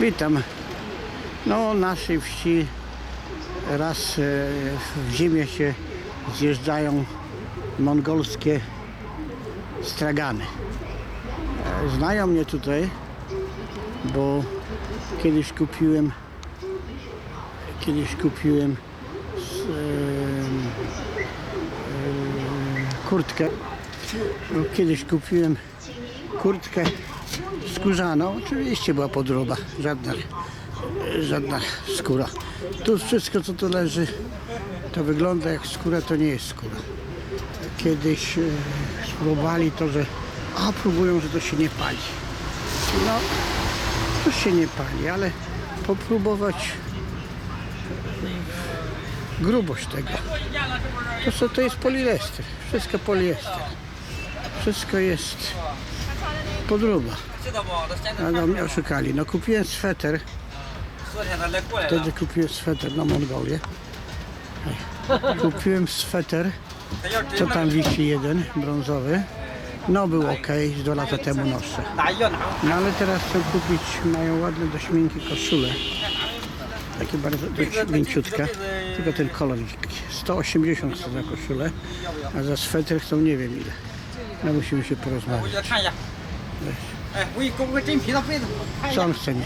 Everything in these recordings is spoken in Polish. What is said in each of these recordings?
Witam. No, naszej wsi raz e, w zimie się zjeżdżają mongolskie stragany. E, Znają mnie tutaj, bo kiedyś kupiłem kiedyś kupiłem em, kurtkę. No, kiedyś kupiłem kurtkę skórzaną. Oczywiście była podroba, żadna, żadna skóra. Tu wszystko co tu leży, to wygląda jak skóra, to nie jest skóra. Kiedyś e, spróbowali to, że a próbują, że to się nie pali. No, to się nie pali, ale popróbować grubość tego. To, co, to jest poliester, wszystko poliester. Wszystko jest podróba. Ale no, mnie oszukali. No kupiłem sweter. Wtedy kupiłem sweter na Mongolię. Kupiłem sweter. Co tam wisi jeden, brązowy. No był ok, z dwa lata temu noszę. No ale teraz chcę kupić, mają ładne do koszule. Takie bardzo dość mięciutkie. Tylko ten kolor 180 chcą za koszulę, a za sweter chcą nie wiem ile. No musimy się porozmawiać. Co on chce mi?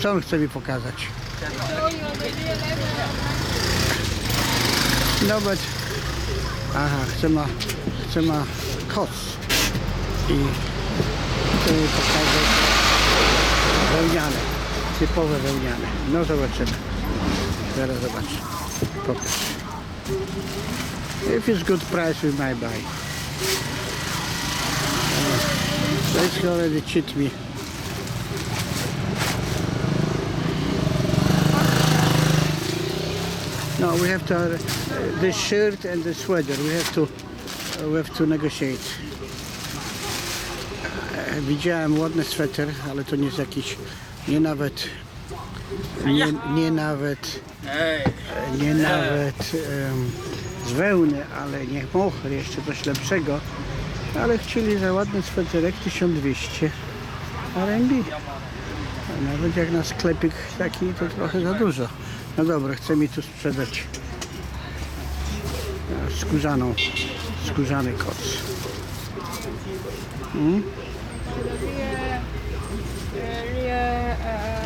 Co pokazać? Aha, chce ma, chce ma. I chce pokazać wełniane, typowe wełniane. No zobaczymy. Zaraz zobaczę. Pokaż. If it's good price, we might buy. Let's already cheat me. No, we have to uh, the shirt and the sweater. We have to uh, we have to negotiate. E, Widziałem ładny sweter, ale to nie jest jakiś nie nawet nie, nie nawet 哎，nie nawet em, z wełny, ale nie mochry, jeszcze coś lepszego ale chcieli za ładny sweterek 1200 RMB. Nawet jak na sklepik taki to trochę za dużo. No dobra, chcę mi tu sprzedać e, skórzaną, skórzany koc. Hmm?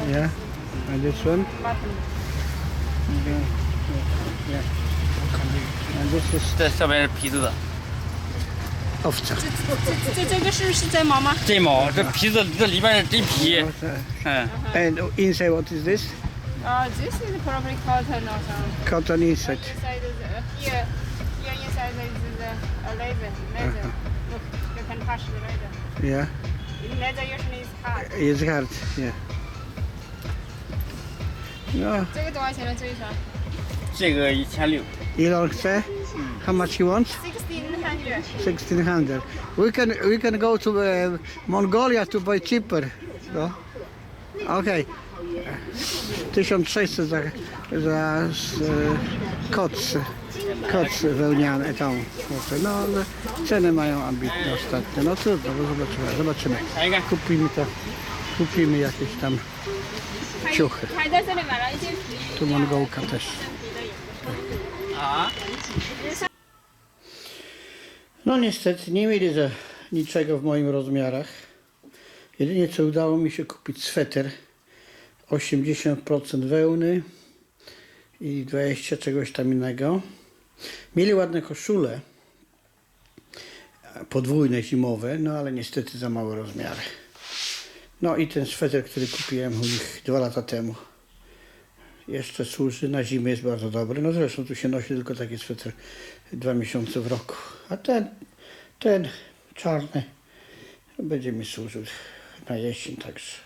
Yeah, and this one? Yeah, yeah. And this is... To jest piduda. 是皮子的，owca. 这这这个是是真毛吗？真毛，这皮子这里面是真皮。嗯，And inside what is this? Uh, this is probably cotton or something. Cotton inside. Inside is uh, here, here inside is the uh, leather. Leather. Look, you can touch the leather. Yeah. Leather usually is hard. It's hard. Yeah. No, 这个多少钱呢？这一双这个一千六。 Elon chce? How much you want? sixteen hundred. 1600. We can we can go to uh, Mongolia to buy cheaper. No? Okay. 1600 za, za s, e, koc, koc wełniany tą. No ale ceny mają ambitne ostatnio. No trudno, bo zobaczymy. zobaczymy. 看一看， Kupimy to. Kupimy jakieś tam ciuchy. 还在这里买了一件皮。 Tu Mongołka też. 啊，No niestety nie mieli za niczego w moim rozmiarach. Jedynie co udało mi się kupić sweter 80% wełny i 20 czegoś tam innego. Mieli ładne koszule podwójne zimowe, no ale niestety za małe rozmiary. No i ten sweter, który kupiłem u nich dwa lata temu. Jeszcze służy, na zimę jest bardzo dobry. No zresztą tu się nosi tylko taki sweter dwa miesiące w roku. A ten, ten czarny będzie mi służył na jesień także.